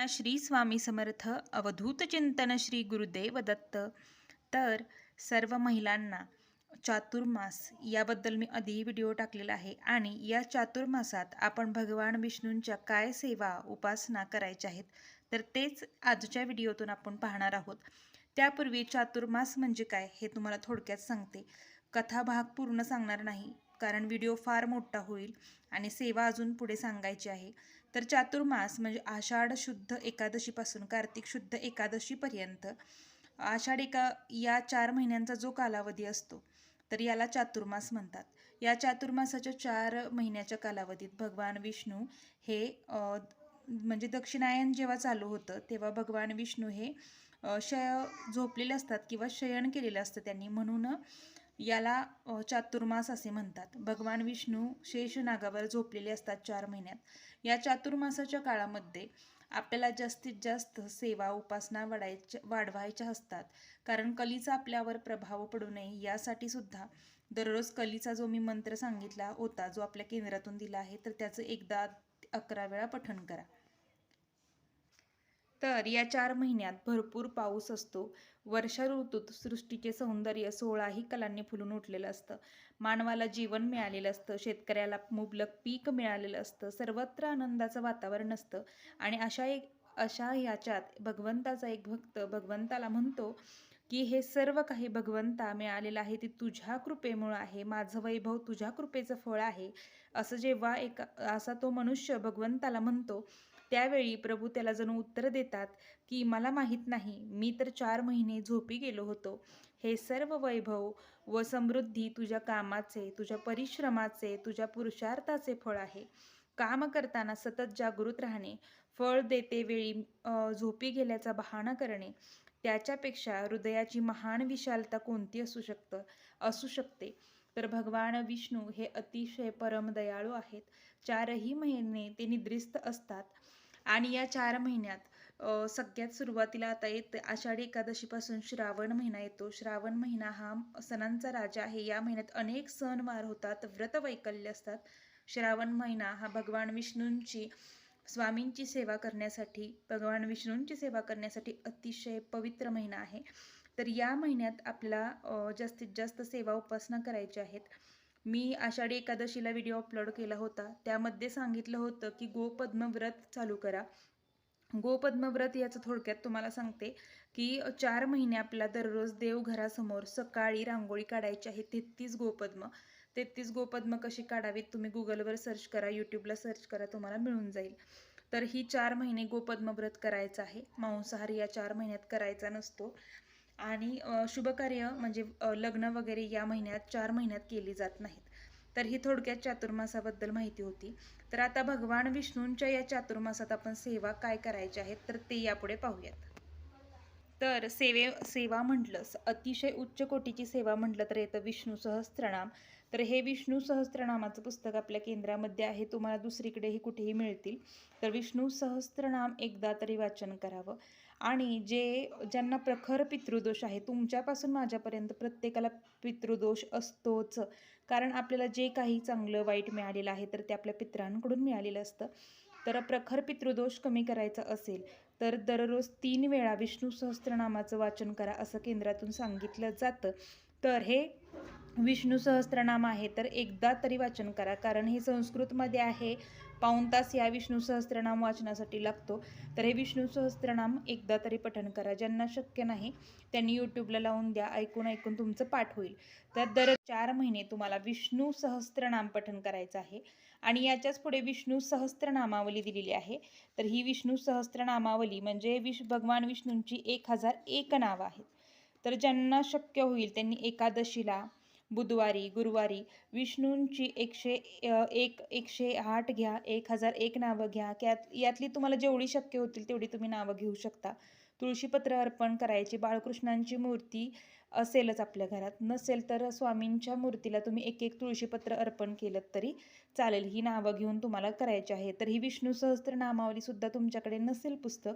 ना श्री स्वामी समर्थ अवधूत चिंतन श्री गुरुदेव दत्त. तर सर्व महिलांना चातुर्मास याबद्दल मी आधी व्हिडिओ टाकलेला आहे आणि या चातुर्मासात आपण भगवान विष्णूंच्या काय सेवा उपासना करायच्या आहेत तर तेच आजच्या व्हिडिओतून आपण पाहणार आहोत. त्यापूर्वी चातुर्मास म्हणजे काय हे तुम्हाला थोडक्यात सांगते. कथा भाग पूर्ण सांगणार नाही कारण व्हिडिओ फार मोठा होईल आणि सेवा अजून पुढे सांगायची आहे. तर चातुर्मास म्हणजे आषाढ शुद्ध एकादशीपासून कार्तिक शुद्ध एकादशीपर्यंत आषाढ एका या चार महिन्यांचा जो कालावधी असतो तर याला चातुर्मास म्हणतात. या चातुर्मासाच्या चार महिन्याच्या कालावधीत भगवान विष्णू हे म्हणजे दक्षिणायन जेव्हा चालू होतं तेव्हा भगवान विष्णू हे शय झोपलेले असतात किंवा शयन केलेलं असतं त्यांनी. म्हणून याला चातुर्मास असे म्हणतात. भगवान विष्णू शेषनागावर झोपलेले असतात चार महिन्यात. या चातुर्मासाच्या काळामध्ये आपल्याला जास्तीत जास्त सेवा उपासना वाढायच्या वाढवायच्या असतात. कारण कलीचा आपल्यावर प्रभाव पडू नये यासाठी सुद्धा दररोज कलीचा जो मी मंत्र सांगितला होता जो आपल्या केंद्रातून दिला आहे तर त्याचं एकदा अकरा वेळा पठण करा. तर या चार महिन्यात भरपूर पाऊस असतो. वर्षा ऋतूत सृष्टीचे सौंदर्य सोळाही कलांनी फुलून उठलेलं असतं. मानवाला जीवन मिळालेलं असतं. शेतकऱ्याला मुबलक पीक मिळालेलं असतं. सर्वत्र आनंदाचं वातावरण असतं. आणि अशा एक अशा याच्यात भगवंताचा एक भक्त भगवंताला म्हणतो की हे सर्व काही भगवंता मिळालेलं आहे. ते तुझ्या कृपेमुळं आहे. माझं वैभव तुझ्या कृपेचं फळ आहे. असं जेव्हा एक असा तो मनुष्य भगवंताला म्हणतो त्यावेळी प्रभू त्याला जणू उत्तर देतात की मला माहीत नाही मी तर चार महिने झोपी गेलो होतो. हे सर्व वैभव व समृद्धी तुझ्या कामाचे तुझ्या परिश्रमाचे तुझ्या पुरुषार्थाचे फळ आहे. काम करताना सतत जागृत राहणे फळ देते वेळी झोपी गेल्याचा बहाणा करणे. त्याच्यापेक्षा हृदयाची महान विशालता कोणती असू शकतं असू शकते. तर भगवान विष्णू हे अतिशय परमदयाळू आहेत. चारही महिने ते निद्रिस्त असतात. आणि या चार महिन्यात सगळ्यात सुरुवातीला आता येते आषाढी एकादशीपासून श्रावण महिना येतो. श्रावण महिना हा सणांचा राजा आहे. या महिन्यात अनेक सणवार होतात व्रत वैकल्य असतात. श्रावण महिना हा भगवान विष्णूंची स्वामींची सेवा करण्यासाठी भगवान विष्णूंची सेवा करण्यासाठी अतिशय पवित्र महिना आहे. तर या महिन्यात आपला जास्तीत जास्त सेवा उपासना करायच्या आहेत. मी आषाढी एकादशीला व्हिडिओ अपलोड केला होता. त्यामध्ये सांगितलं होतं की गोपद्मव्रत चालू करा. गोपद्मव्रत याचं थोडक्यात तुम्हाला सांगते की चार महिने आपला दररोज देवघरासमोर सकाळी रांगोळी काढायची आहे. तेहतीस गोपद्म तेहतीस गोपद्म कशी काढावीत तुम्ही गुगलवर सर्च करा यूट्यूबला सर्च करा तुम्हाला मिळून जाईल. तर ही चार महिने गोपद्मव्रत करायचं आहे. मांसाहार या चार महिन्यात करायचा नसतो. आणि शुभकार्य म्हणजे लग्न वगैरे या महिन्यात चार महिन्यात केली जात नाहीत. तर ही थोडक्यात चातुर्मासाबद्दल माहिती होती. तर आता भगवान विष्णूंच्या या चातुर्मासात आपण सेवा काय करायच्या आहेत तर ते यापुढे पाहूयात. तर सेवे सेवा म्हटलं अतिशय उच्च कोटीची सेवा म्हटलं तर येतं विष्णू सहस्त्रनाम. तर हे विष्णू सहस्त्रनामाचं पुस्तक आपल्या केंद्रामध्ये आहे तुम्हाला दुसरीकडेही कुठेही मिळतील. तर विष्णू सहस्त्रनाम एकदा तरी वाचन करावं. आणि जे ज्यांना प्रखर पितृदोष आहे तुमच्यापासून माझ्यापर्यंत प्रत्येकाला पितृदोष असतोच. कारण आपल्याला जे काही चांगलं वाईट मिळालेलं आहे तर ते आपल्या पित्रांकडून मिळालेलं असतं. तर प्रखर पितृदोष कमी करायचा असेल तर दररोज तीन वेळा विष्णू सहस्त्रनामाचं वाचन करा असं केंद्रातून सांगितलं जातं. तर हे विष्णू सहस्त्रनाम आहे तर एकदा तरी वाचन करा कारण हे संस्कृतमध्ये आहे. पाऊण तास या विष्णू सहस्त्रनाम वाचनासाठी लागतो. तर हे विष्णू सहस्त्रनाम एकदा तरी पठण करा. ज्यांना शक्य नाही त्यांनी यूट्यूबला लावून द्या. ऐकून ऐकून तुमचं पाठ होईल. तर दर चार महिने तुम्हाला विष्णू सहस्त्रनाम पठण करायचं आहे. आणि याच्याच पुढे विष्णू सहस्त्रनामावली दिलेली आहे. तर ही विष्णू सहस्त्रनामावली म्हणजे विश भगवान विष्णूंची एक हजार एक नावं आहेत. तर ज्यांना शक्य होईल त्यांनी एकादशीला बुधवारी गुरुवारी विष्णूंची एकशे एक एकशे आठ घ्या एक हजार एक नावं घ्या. यातली तुम्हाला जेवढी शक्य होतील तेवढी तुम्ही नावं घेऊ शकता. तुळशीपत्र अर्पण करायची बाळकृष्णांची मूर्ती असेलच आपल्या घरात. नसेल तर स्वामींच्या मूर्तीला तुम्ही एक एक तुळशीपत्र अर्पण केलं तरी चालेल. ही नावं घेऊन तुम्हाला करायची आहे. तर ही विष्णू सहस्त्र नामावलीसुद्धा तुमच्याकडे नसेल पुस्तक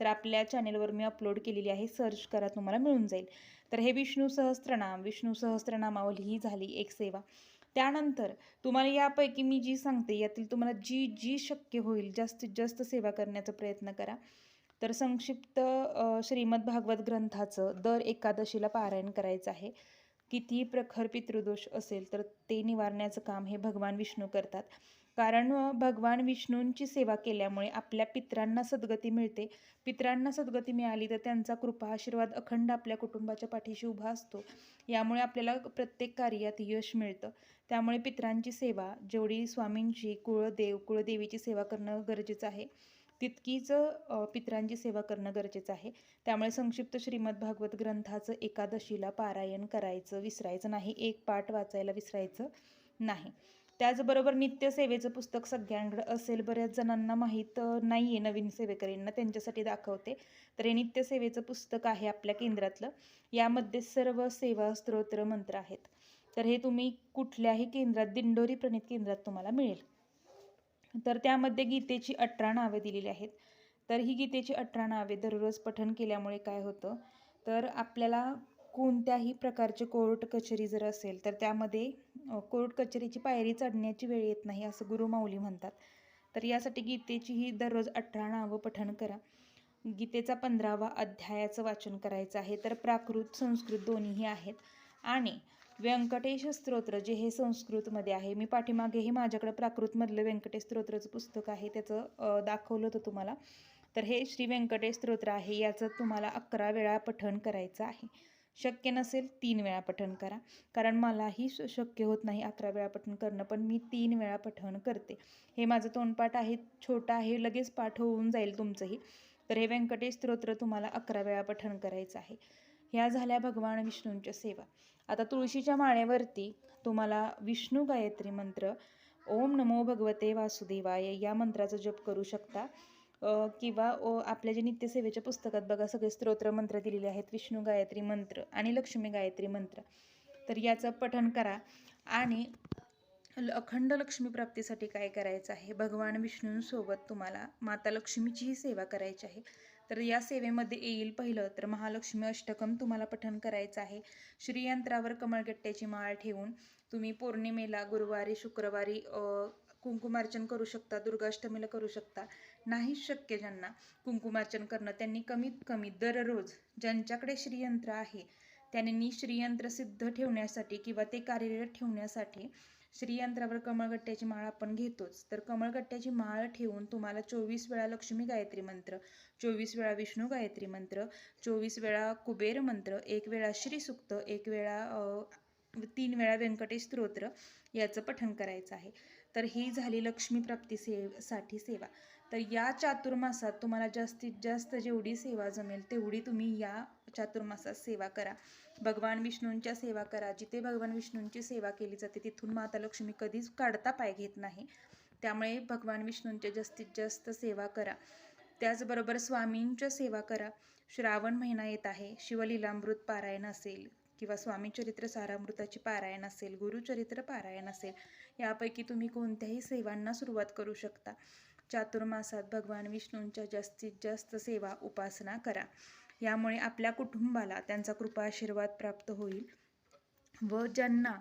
तर आपल्या चॅनेलवर मी अपलोड केलेली आहे. सर्च करा तुम्हाला मिळून जाईल. तर हे विष्णू सहस्त्रनाम विष्णू सहस्त्रनामावली ही झाली एक सेवा. त्यानंतर तुम्हाला यापैकी मी जी सांगते यातील तुम्हाला जी जी शक्य होईल जास्तीत जास्त सेवा करण्याचा प्रयत्न करा. तर संक्षिप्त श्रीमद भागवत ग्रंथाचं दर एकादशीला पारायण करायचं आहे. कितीही प्रखर पितृदोष असेल तर ते निवारण्याचं काम हे भगवान विष्णू करतात. कारण भगवान विष्णूंची सेवा केल्यामुळे आपल्या पित्रांना सद्गती मिळते. पित्रांना सद्गती मिळाली तर त्यांचा कृपा आशीर्वाद अखंड आपल्या कुटुंबाच्या पाठीशी उभा असतो. यामुळे आपल्याला प्रत्येक कार्यात यश मिळतं. त्यामुळे पित्रांची सेवा जेवढी स्वामींची कुळदेव कुळदेवीची सेवा करणं गरजेचं आहे. तितकीच पितरांची पित्रांची सेवा करणं गरजेचं आहे. त्यामुळे संक्षिप्त श्रीमद भागवत ग्रंथाचं एकादशीला पारायण करायचं विसरायचं नाही. एक पाठ वाचायला विसरायचं नाही. त्याचबरोबर नित्यसेवेचं पुस्तक सगळ्यांकडे असेल बऱ्याच जणांना माहीत नाही आहे नवीन सेवेकरींना त्यांच्यासाठी दाखवते. तर हे नित्यसेवेचं पुस्तक आहे आपल्या केंद्रातलं. यामध्ये सर्व सेवा स्तोत्र मंत्र आहेत. तर हे तुम्ही कुठल्याही केंद्रात दिंडोरी प्रणित केंद्रात तुम्हाला मिळेल. तर त्यामध्ये गीतेची अठरा नावे दिलेली आहेत. तर ही गीतेची अठरा नावे दररोज पठण केल्यामुळे काय होतं? तर आपल्याला कोणत्याही प्रकारचे कोर्ट कचेरी जर असेल तर त्यामध्ये कोर्ट कचेरीची पायरी चढण्याची वेळ येत नाही असं गुरु माऊली म्हणतात. तर यासाठी गीतेची ही दररोज अठरा नावं पठण करा. गीतेचा पंधरावा अध्यायाचं वाचन करायचं आहे तर प्राकृत संस्कृत दोन्हीही आहेत. आणि व्यंकटेश स्तोत्र जे हे संस्कृतमध्ये आहे मी पाठीमागे हे माझ्याकडे प्राकृतमधलं व्यंकटेश स्तोत्रचं पुस्तक आहे त्याचं दाखवलं होतं तुम्हाला. तर हे श्री व्यंकटेश स्तोत्र आहे याचं तुम्हाला अकरा वेळा पठण करायचं आहे. शक्य नसेल तीन वेळा पठण करा. कारण मलाही श- शक्य होत नाही अकरा वेळा पठण करणं पण मी तीन वेळा पठण करते. हे माझं तोंडपाठ आहे छोटं आहे लगेच पाठ होऊन जाईल तुमचंही. तर हे व्यंकटेश स्तोत्र तुम्हाला अकरा वेळा पठण करायचं आहे. ह्या झाल्या भगवान विष्णूंच्या सेवा. आता तुळशीच्या माळ्यावरती तुम्हाला विष्णू गायत्री मंत्र ओम नमो भगवते वासुदेवाय या मंत्राचा जप करू शकता. किंवा आपल्या जे नित्यसेवेच्या पुस्तकात बघा सगळे स्तोत्र मंत्र दिलेले आहेत विष्णू गायत्री मंत्र आणि लक्ष्मी गायत्री मंत्र. तर याचं पठण करा. आणि ल- अखंड लक्ष्मी प्राप्तीसाठी काय करायचं आहे? भगवान विष्णूंसोबत तुम्हाला माता लक्ष्मीचीही सेवा करायची आहे. तर या सेवेमध्ये येईल पहिलं तर महालक्ष्मी अष्टकम तुम्हाला पठण करायचं आहे. श्रीयंत्रावर कमळगट्ट्याची माळ ठेवून तुम्ही पौर्णिमेला गुरुवारी शुक्रवारी कुंकुमार्चन करू शकता दुर्गाष्टमीला करू शकता. नाही शक्य ज्यांना कुंकुमार्चन करणं त्यांनी कमीत कमी दररोज ज्यांच्याकडे श्रीयंत्र आहे त्यांनी श्रीयंत्र सिद्ध ठेवण्यासाठी किंवा ते कार्यरत ठेवण्यासाठी श्रीयंत्रावर कमळगट्ट्याची माळ आपण घेतोच. तर कमळगट्ट्याची माळ ठेवून तुम्हाला चोवीस वेळा लक्ष्मी गायत्री मंत्र चोवीस वेळा विष्णू गायत्री मंत्र चोवीस वेळा कुबेर मंत्र एक वेळा श्रीसुक्त एक वेळा तीन वेळा व्यंकटेश स्तोत्र याचं पठण करायचं आहे. तर ही झाली लक्ष्मी प्राप्ती से साठी सेवा. तर या चातुर्मासात तुम्हाला जास्तीत जास्त जेवढी सेवा जमेल तेवढी तुम्ही या चातुर्मासात सेवा करा. भगवान विष्णूंच्या सेवा करा. जिथे भगवान विष्णूंची सेवा केली जाते तिथून माता लक्ष्मी कधीच काढता पाय घेत नाही. त्यामुळे भगवान विष्णूंच्या जास्तीत जास्त सेवा करा. त्याचबरोबर स्वामींच्या सेवा करा. श्रावण महिना येत आहे. शिवलीलामृत पारायण असेल किंवा स्वामी चरित्र सारामृताची पारायण असेल गुरुचरित्र पारायण असेल यापैकी तुम्ही कोणत्याही सेवांना सुरुवात करू शकता. चातुर्मासात भगवान विष्णूंच्या जास्तीत जास्त सेवा उपासना करा. यामुळे आपल्या कुटुंबाला त्यांचा कृपा आशीर्वाद प्राप्त होईल. व ज्यांना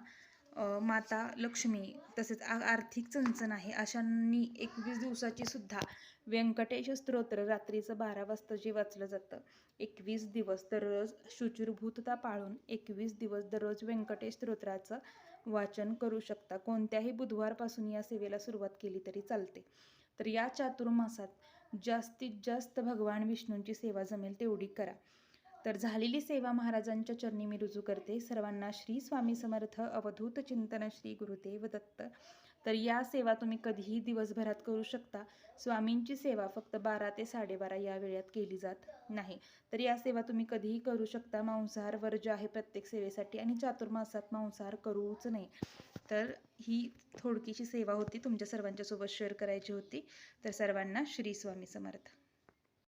माता लक्ष्मी तसेच आर्थिक चणचण आहे अशांनी एकवीस दिवसाची सुद्धा व्यंकटेश स्तोत्र रात्रीचं बारा वाजता जे वाचलं जातं एकवीस दिवस दररोज शुचिरभूतता पाळून एकवीस दिवस दररोज व्यंकटेश स्तोत्राचं वाचन करू शकता. कोणत्याही बुधवारपासून या सेवेला सुरुवात केली तरी चालते. तर या चातुर्मासात जास्तीत जास्त भगवान विष्णूंची सेवा जमेल तेवढी करा. तर झालेली सेवा महाराजांच्या चरणी मी रुजू करते. सर्वांना श्री स्वामी समर्थ. अवधूत चिंतन श्री गुरुदेव दत्त. तर या सेवा तुम्ही कधीही दिवसभरात करू शकता. स्वामींची सेवा फक्त बारा ते साडेबारा या वेळात केली जात नाही. तर या सेवा तुम्ही कधीही करू शकता. मांसाहार वर्ज आहे प्रत्येक सेवेसाठी आणि चातुर्मासात मांसाहार करूच नाही तर ही थोडकीशी सेवा होती. तुमच्या सर्वांच्यासोबत शेअर करायची होती. तर सर्वांना श्री स्वामी समर्थ.